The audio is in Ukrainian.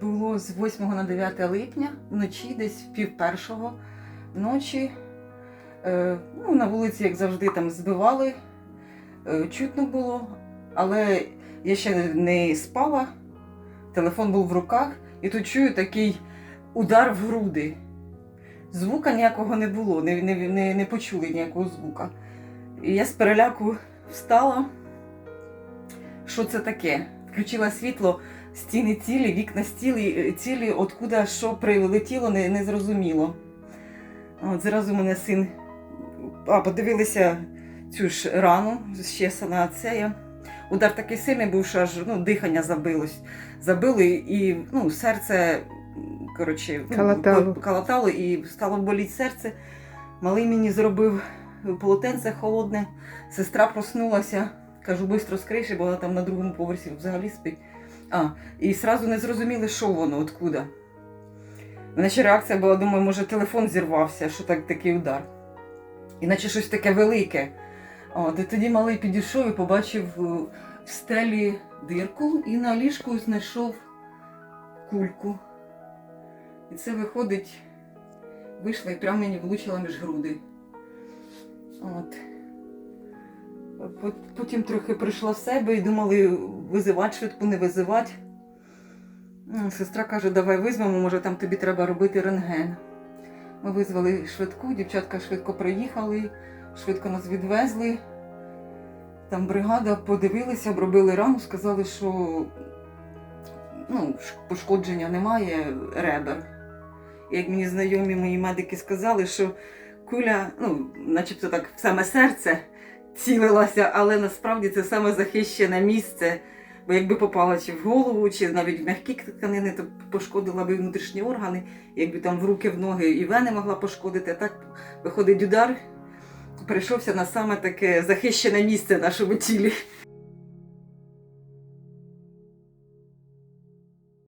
Було з 8 на 9 липня, вночі, десь пів першого ночі. Е, ну, на вулиці, як завжди, там збивали, е, чутно було, але я ще не спала, телефон був в руках, і тут чую такий удар в груди. Звука ніякого не було, не, не, не, не почули ніякого звука. І я з переляку встала. Що це таке? Включила світло, стіни цілі, вікна стілі, цілі, откуда що прилетіло, не, не зрозуміло. От зразу мене син. А, подивилися цю ж рану, щесана цея. Удар такий сильний був, що аж ну, дихання забилось. Забили і ну, серце коротше, ну, Калатало. калатало і стало боліти серце. Малий мені зробив полотенце холодне. Сестра проснулася. Кажу, швидко з криші, бо вона там на другому поверсі взагалі спить. А, і одразу не зрозуміли, що воно, откуда. У реакція була, думаю, може телефон зірвався, що так такий удар. Іначе щось таке велике. От, і тоді малий підійшов і побачив е, в стелі дирку і на ліжку знайшов кульку. І це виходить, вийшла і прямо мені влучила між груди. От. Пот- Потім трохи прийшла в себе і думали визивати швидку, не визивати. Сестра каже, давай визвемо, може там тобі треба робити рентген. Ми визвали швидку, дівчатка швидко приїхали, швидко нас відвезли. Там бригада подивилися, обробили рану, сказали, що ну, пошкодження немає ребер. Як мені знайомі мої медики сказали, що куля, ну, начебто так, саме серце цілилася, але насправді це саме захищене місце. Бо якби попала чи в голову, чи навіть в м'які тканини, то пошкодила би внутрішні органи, якби там в руки, в ноги і вени могла пошкодити. Так виходить удар, прийшовся на саме таке захищене місце в нашому тілі.